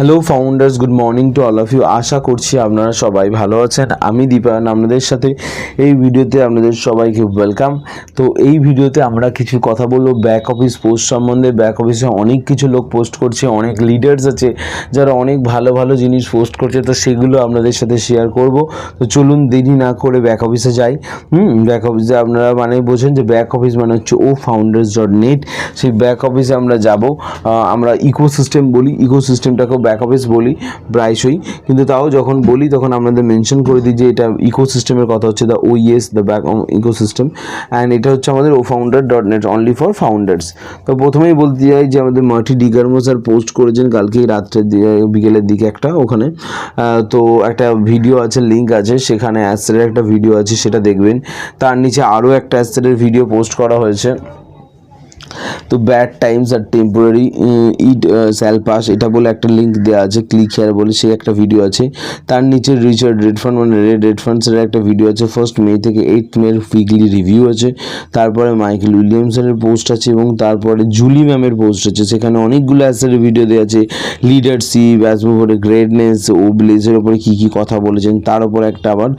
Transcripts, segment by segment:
Hello founders good morning to all of you আশা করছি আপনারা সবাই ভালো আছেন। আমি দীপায়ন আপনাদের সাথে এই ভিডিওতে আপনাদের সবাইকে ওয়েলকাম তো এই ভিডিওতে আমরা কিছু কথা বলব। ব্যাক অফিস পোস্ট সম্বন্ধে। ব্যাক অফিসে অনেক কিছু লোক পোস্ট করছে। অনেক লিডার্স আছে যারা অনেক ভালো ভালো জিনিস পোস্ট করছে। তো সেগুলো আপনাদের সাথে শেয়ার করব। তো চলুন দেরি না করে ব্যাক অফিসে যাই। হুম ব্যাক অফিসে আপনারা মানে বোঝেন যে ব্যাক অফিস মানে হচ্ছে ও ফাউন্ডার্স ডট নেট সেই ব্যাক অফিসে আমরা যাব। আমরা ইকোসিস্টেম বলি। ইকোসিস্টেমটাকেও ব্যাক অফিস বলি প্রায়শই। কিন্তু তাও যখন বলি, তখন আপনাদের মেনশন করে দিই যে এটা ইকোসিস্টেমের কথা হচ্ছে the O yes the back ecosystem and এটা হচ্ছে আমাদের O founder dot net only for founders তো প্রথমেই বলতে চাই যে আমাদের মার্টি ডিগার্মো স্যার পোস্ট করেছেন কালকেই রাত্রের বিকেলের দিকে একটা ওখানে। তো একটা ভিডিও আছে লিঙ্ক আছে, সেখানে অ্যাসেটের একটা ভিডিও আছে, সেটা দেখবেন। তার নিচে আরও একটা অ্যাসেটের ভিডিও পোস্ট করা হয়েছে। তো ব্যাড টাইমস আর টেম্পোরারি ইট স্যাল পাস এটা বলে একটা লিঙ্ক দেওয়া আছে ক্লিক হেয়ার বলে সেই একটা ভিডিও আছে। তার নিচে রিচার্ড রেডফান্ড মানে রেড রেডফান্ডসের একটা ভিডিও আছে ফার্স্ট মে থেকে এইট মের উইকলি রিভিউ আছে। তারপরে মাইকেল উইলিয়ামসনের পোস্ট আছে এবং তারপরে জুলি ম্যামের পোস্ট আছে। সেখানে অনেকগুলো অ্যাসের ভিডিও দেওয়া আছে। লিডারশিপ অ্যাজ উপরে গ্রেটনেস ও ব্লেসের ওপরে কী কী কথা বলেছেন, তার উপরে একটা আবার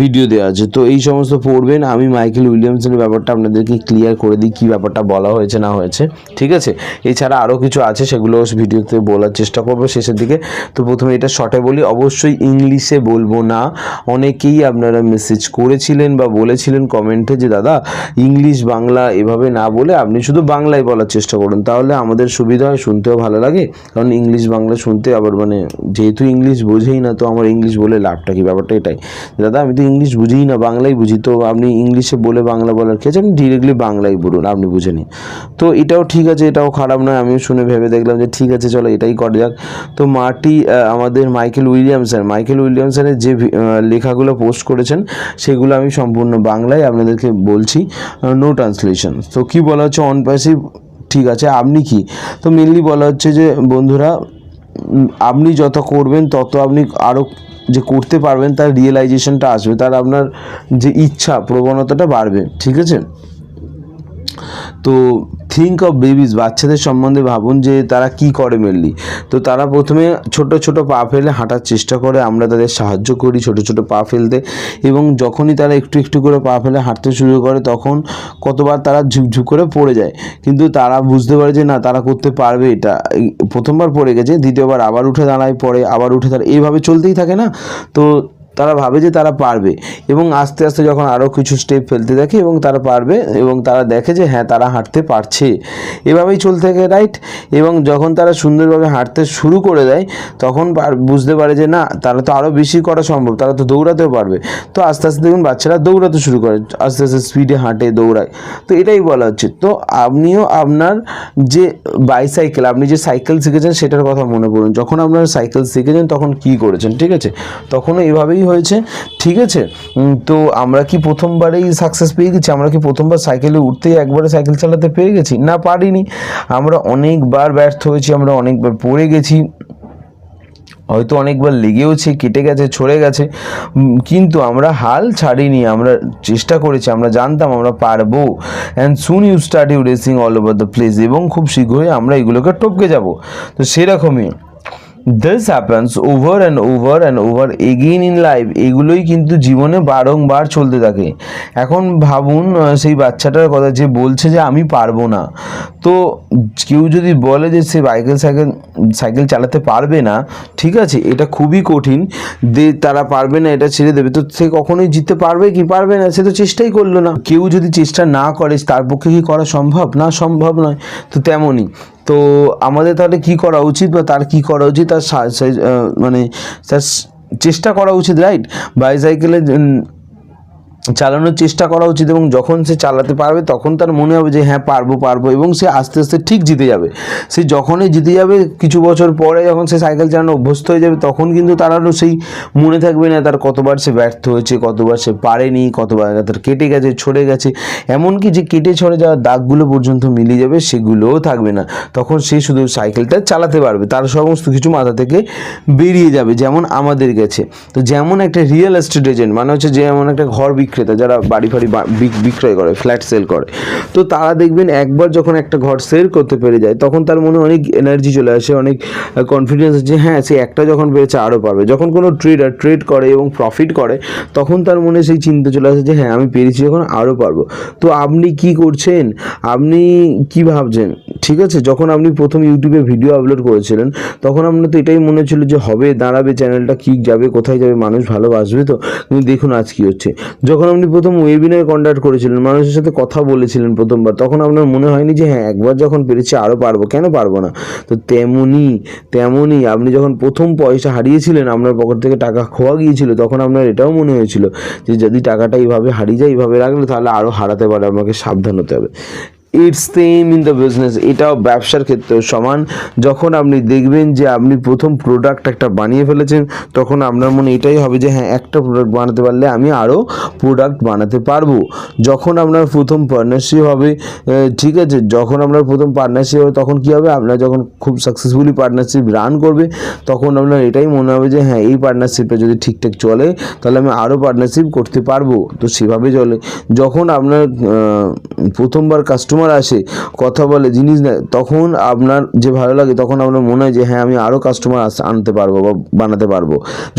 ভিডিও দেওয়া আছে। তো এই সমস্ত পড়বেন। আমি মাইকেল উইলিয়ামসনের ব্যাপারটা আপনাদেরকে ক্লিয়ার করে দিই, কী ব্যাপারটা বলা হয়েছে, না হয়েছে, ঠিক আছে? এছাড়া আরও কিছু আছে, সেগুলো ভিডিওতে বলার চেষ্টা করব শেষের দিকে। তো প্রথমে এটা শর্টে বলি, অবশ্যই ইংলিশে বলব না। অনেকেই আপনারা মেসেজ করেছিলেন বা বলেছিলেন কমেন্টে যে, দাদা, ইংলিশ, বাংলা এভাবে না বলে আপনি শুধু বাংলায় বলার চেষ্টা করুন। তাহলে আমাদের সুবিধা হয়, শুনতেও ভালো লাগে। কারণ ইংলিশ, বাংলা শুনতে আবার মানে যেহেতু ইংলিশ বোঝেই না, তো আমার ইংলিশ বলে লাভটা কি? ব্যাপারটা এটাই। দাদা, আমি তো ইংলিশ বুঝিই না, বাংলাই বুঝি। তো আপনি ইংলিশে বলে বাংলা বলার আছে? আপনি ডিরেক্টলি বাংলাই বলুন, আপনি বুঝে নিন তো এটাও ঠিক আছে, এটাও খারাপ নয়, আমিও শুনে ভেবে দেখলাম যে ঠিক আছে, চলো এটাই করা যাক। তো মাটি আমাদের মাইকেল উইলিয়ামসন, মাইকেল উইলিয়ামসনের যে লেখাগুলো পোস্ট করেছেন, সেগুলো আমি সম্পূর্ণ বাংলায় আপনাদেরকে বলছি নো ট্রান্সলেশন তো কি বলা হচ্ছে? অন প্যাসিভ ঠিক আছে, আপনি কি? তো মেনলি বলা হচ্ছে যে, বন্ধুরা আপনি যত করবেন, তত আপনি আরও যে করতে পারবেন, তার রিয়েলাইজেশনটা আসবে, তার আপনার যে ইচ্ছা, প্রবণতাটা বাড়বে, ঠিক আছে? তো থিঙ্ক অফ বেবিজ বাচ্চাদের সম্বন্ধে ভাবুন যে তারা কি করে মেনলি তো তারা প্রথমে ছোট ছোট পা ফেলে হাঁটার চেষ্টা করে, আমরা তাদের সাহায্য করি ছোট ছোট পা ফেলতে এবং যখনই তারা একটু একটু করে পা ফেলে হাঁটতে শুরু করে, তখন কতবার তারা ঝুপঝুপ করে পড়ে যায়। কিন্তু তারা বুঝতে পারে যে না, তারা করতে পারবে এটা। প্রথমবার পড়ে গেছে, দ্বিতীয়বার আবার উঠে দাঁড়ায় পড়ে, আবার উঠে দাঁড়ায় এইভাবে চলতেই থাকে না? তো তারা ভাবে যে তারা পারবে। এবং আস্তে আস্তে যখন আরও কিছু স্টেপ ফেলতে দেখে এবং তারা পারবে এবং তারা দেখে যে হ্যাঁ তারা হাঁটতে পারছে। এভাবেই চলতে থাকে রাইট এবং যখন তারা সুন্দরভাবে হাঁটতে শুরু করে দেয়, তখন বুঝতে পারে যে না, তারা তো আরও বেশি করা সম্ভব, তারা তো দৌড়াতেও পারবে। তো আস্তে আস্তে দেখুন, বাচ্চারা দৌড়াতে শুরু করে, আস্তে আস্তে স্পিডে হাঁটে, দৌড়ায়। তো এটাই বলা হচ্ছে। তো আপনিও আপনার যে বাইসাইকেল আপনি যে সাইকেল শিখেছেন, সেটার কথা মনে করুন যখন আপনার সাইকেল শিখেছেন, তখন কি করেছেন, ঠিক আছে? তখনও এভাবেই হয়েছে। ঠিক আছে? তো আমরা কি প্রথমবারেই সাকসেস পেয়ে গেছি? আমরা কি প্রথমবার সাইকেলে উঠতেই একবারে সাইকেল চালাতে পেয়ে গেছি? না, পারিনি। আমরা অনেকবার ব্যর্থ হয়েছি, আমরা অনেকবার পড়ে গেছি। হয়তো অনেকবার লেগেওছে, কেটে গেছে, ছড়ে গেছে। কিন্তু আমরা হাল ছাড়িনি। আমরা চেষ্টা করেছি, আমরা জানতাম আমরা পারব। And soon you start you racing all over the place এবং খুব শীঘ্রই আমরা এগুলোকে টপকে যাব। তো সেরকমই। This happens over and over and over again in life এগুলোই কিন্তু জীবনে বারংবার চলতে থাকে। এখন ভাবুন সেই বাচ্চাটার কথা যে বলছে যে আমি পারব না। তো কেউ যদি বলে যে সে বাইকেল সাইকেল সাইকেল চালাতে পারবে না, ঠিক আছে, এটা খুবই কঠিন। দে, তারা পারবে না, এটা ছেড়ে দেবে। তো সে কখনোই জিততে পারবে কি পারবে না, সে তো চেষ্টাই করল না। কেউ যদি চেষ্টা না করে, তার পক্ষে কি করা সম্ভব? না, সম্ভব নয়। তো তেমনই। তো আমাদের তাহলে কি করা উচিত বা তার কি করা উচিত? তার মানে তার চেষ্টা করা উচিত রাইট বাইসাইকেলে চালানোর চেষ্টা করা উচিত এবং যখন সে চালাতে পারবে তখন তার মনে হবে যে হ্যাঁ পারব পারব এবং সে আস্তে আস্তে ঠিক জিতে যাবে। সে যখনই জিতে যাবে, কিছু বছর পরে যখন সে সাইকেল চালানো অভ্যস্ত হয়ে যাবে তখন কিন্তু তার আরও সেই মনে থাকবে না, তার কতবার সে ব্যর্থ হয়েছে, কতবার সে পারেনি, কতবার তার কেটে গেছে, ছড়ে গেছে। এমনকি যে কেটে ছড়ে যাওয়া দাগগুলো পর্যন্ত মিলিয়ে যাবে সেগুলোও থাকবে না। তখন সে শুধু সাইকেলটা চালাতে পারবে, তার সমস্ত কিছু মাথা থেকে বেরিয়ে যাবে, যেমন আমাদের গেছে। তো যেমন একটা রিয়েল এস্টেট এজেন্ট মানে হচ্ছে যেমন একটা ঘর বিক্রি বিক্রেতা, যারা বাড়ি ফাড়ি বিক্রয় করে ফ্ল্যাট সেল করে, তো তারা দেখবেন একবার যখন একটা ঘর সেল করতে পেরে যায়, তখন তার মনে অনেক এনার্জি চলে আসে, অনেক কনফিডেন্স যে হ্যাঁ সে একটা যখন পেয়েছে আরও পাবে। যখন কোনো ট্রেডার ট্রেড করে এবং প্রফিট করে, তখন তার মনে সেই চিন্তা চলে আসে যে হ্যাঁ আমি পেরেছি যখন আরও পারব। তো আপনি কি করছেন? আপনি কি ভাবছেন? ঠিক আছে, যখন আপনি প্রথম ইউটিউবে ভিডিও আপলোড করেছিলেন, তখন আপনার তো এটাই মনে ছিল যে হবে, দাঁড়াবে চ্যানেলটা কি যাবে, কোথায় যাবে, মানুষ ভালোবাসবে তো। কিন্তু দেখুন আজ কি হচ্ছে। যখন আপনি প্রথম ওয়েবিনার কন্ডাক্ট করেছিলেন, মানুষের সাথে কথা বলেছিলেন প্রথমবার, তখন আপনার মনে হয়নি যে হ্যাঁ একবার যখন পেরেছি আরও পারব। কেন পারব না? তো তেমনই তেমনই আপনি যখন প্রথম পয়সা হারিয়েছিলেন, আপনার পকেট থেকে টাকা খোয়া গিয়েছিল, তখন আপনার এটাও মনে হয়েছিল যে, যদি টাকাটা এইভাবে হারিয়ে যায়, এইভাবে রাখলে তাহলে আরও হারাতে পারে, আমাকে সাবধান হতে হবে। It's same in the business এটাও ব্যবসার ক্ষেত্রেও সমান। যখন আপনি দেখবেন যে আপনি প্রথম প্রোডাক্ট একটা বানিয়ে ফেলেছেন, তখন আপনার মনে এটাই হবে যে হ্যাঁ একটা প্রোডাক্ট বানাতে পারলে আমি আরও প্রোডাক্ট বানাতে পারব। যখন আপনার প্রথম পার্টনারশিপ হবে ঠিক আছে, যখন আপনার প্রথম পার্টনারশিপ হবে, তখন কী হবে? আপনার যখন খুব সাকসেসফুলি পার্টনারশিপ রান করবে, তখন আপনার এটাই মনে হবে যে হ্যাঁ এই পার্টনারশিপটা যদি ঠিকঠাক চলে, তাহলে আমি আরও পার্টনারশিপ করতে পারব। তো সেভাবে চলে। যখন আপনার প্রথমবার কাস্টমার আসে, কথা বলে, জিনিস নেয়, তখন আপনার যে ভালো লাগে, তখন আপনার মনে হয় যে হ্যাঁ আমি আরও কাস্টমার আনতে পারব বা বানাতে পারব।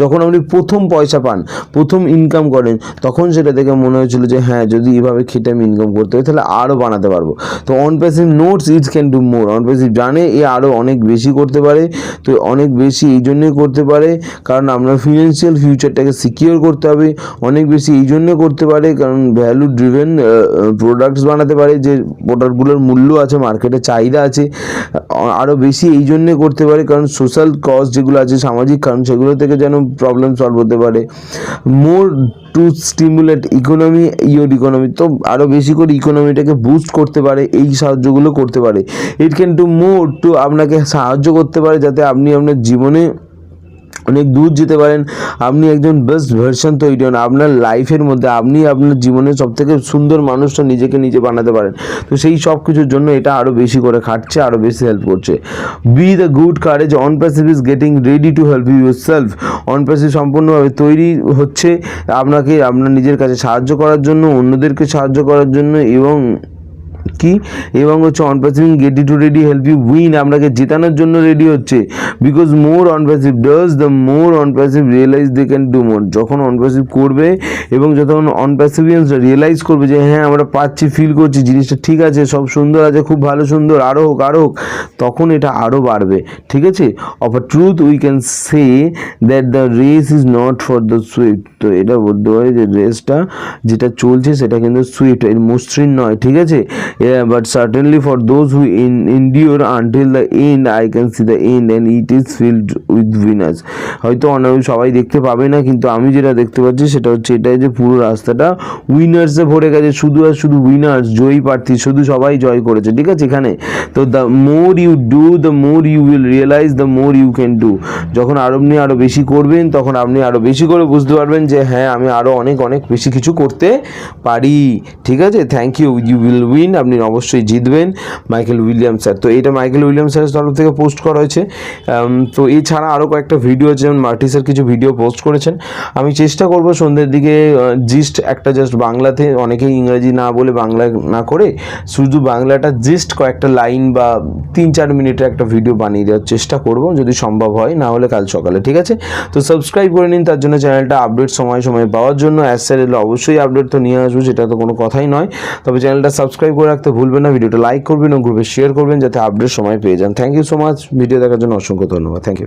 যখন আপনি প্রথম পয়সা পান, প্রথম ইনকাম করেন, তখন সেটা দেখে মনে হয়েছিল যে হ্যাঁ যদি এইভাবে খেটে আমি ইনকাম করতে হয় তাহলে আরও বানাতে পারব। তো OnPassive notes it can do more OnPassive জানে, এ আরও অনেক বেশি করতে পারে, তো অনেক বেশি এই জন্যই করতে পারে, কারণ আপনার ফিনান্সিয়াল ফিউচারটাকে সিকিওর করতে হবে। অনেক বেশি এই জন্য করতে পারে, কারণ ভ্যালু ড্রিভেন প্রোডাক্টস বানাতে পারে, যে প্রোডাক্টগুলোর মূল্য আছে মার্কেটে চাহিদা আছে আরও বেশি এই জন্যে করতে পারে, কারণ সোশ্যাল কজ যেগুলো আছে, সামাজিক, কারণ সেগুলো থেকে যেন প্রবলেম সলভ হতে পারে। More to stimulate economy your economy তো আরও বেশি করে ইকোনমিটাকে বুস্ট করতে পারে, এই সাহায্যগুলো করতে পারে। It can to more to আপনাকে সাহায্য করতে পারে, যাতে আপনি আপনার জীবনে অনেক দূর যেতে পারেন। আপনি একজন বেস্ট ভার্সন তৈরি হন। আপনার লাইফের মধ্যে আপনি আপনার জীবনের সব থেকে সুন্দর মানুষটা নিজেকে নিজে বানাতে পারেন। তো সেই সব কিছুর জন্য এটা আরও বেশি করে খাটছে আরও বেশি হেল্প করছে। Be the good courage OnPassive is getting ready to help you self OnPassive সম্পূর্ণভাবে তৈরি হচ্ছে আপনাকে আপনার নিজের কাছে সাহায্য করার জন্য, অন্যদেরকে সাহায্য করার জন্য এবং কি? এবং হচ্ছে OnPassive getting to ready help you win আপনাকে জেতানোর জন্য রেডি হচ্ছে। Because more OnPassive does the more OnPassive realize they can do more যখন অন প্যাসিভ করবে এবং যখন অন প্যাসিভিয়ান্সরা রিয়েলাইজ করবে যে হ্যাঁ আমরা পাচ্ছি ফিল করছি, জিনিসটা ঠিক আছে, সব সুন্দর আছে, খুব ভালো, সুন্দর আরও হোক আরও হোক, তখন এটা আরও বাড়বে। ঠিক আছে? Of a truth we can say that the race is not for the swift তো এটা বলতে পারি যে রেসটা যেটা চলছে, সেটা কিন্তু সুইফট এর মসৃণ নয়। ঠিক আছে? But certainly for those who in endure until the end I can see the end and it is filled with winners হয়তো অনেক সবাই দেখতে পাবে না, কিন্তু আমি যেটা দেখতে পাচ্ছি সেটা হচ্ছে এটাই যে পুরো রাস্তাটা উইনার্সে ভরে গেছে, শুধু আর শুধু উইনার্স জয়ী প্রার্থী, শুধু সবাই জয় করেছে, ঠিক আছে এখানে? তো the more you do the more you will realize the more you can do যখন আরও আপনি আরও বেশি করবেন, তখন আপনি আরও বেশি করে বুঝতে পারবেন যে হ্যাঁ আমি আরও অনেক অনেক বেশি কিছু করতে পারি, ঠিক আছে? Thank you you will win আপনি অবশ্যই জিতবেন মাইকেল উইলিয়াম স্যার। তো এটা মাইকেল উইলিয়াম স্যারের তরফ থেকে পোস্ট করা হয়েছে। তো এছাড়া আরও কয়েকটা ভিডিও যেমন স্যার কিছু ভিডিও পোস্ট করেছেন। আমি চেষ্টা করব সন্ধ্যের দিকে জিস্ট একটা জাস্ট বাংলাতে, অনেকেই ইংরেজি না বলে বাংলা না করে শুধু বাংলাটা জিস্ট কয়েকটা লাইন বা তিন চার মিনিটের একটা ভিডিও বানিয়ে দেওয়ার চেষ্টা করব, যদি সম্ভব হয়, না হলে কাল সকালে, ঠিক আছে? তো সাবস্ক্রাইব করে নিন, তার জন্য চ্যানেলটা আপডেট সময় সময় পাওয়ার জন্য। অ্যাস স্যার অবশ্যই আপডেট তো নিয়ে আসব, সেটা তো কোনো কথাই নয়। তবে চ্যানেলটা সাবস্ক্রাইব করে রাখতে ভুলবেন না, ভিডিওটা লাইক করবেন ও গ্রুপে শেয়ার করবেন যাতে আপডেট সময় পেয়ে যান। Thank you so much video দেখার জন্য অসংখ্য ধন্যবাদ। Thank you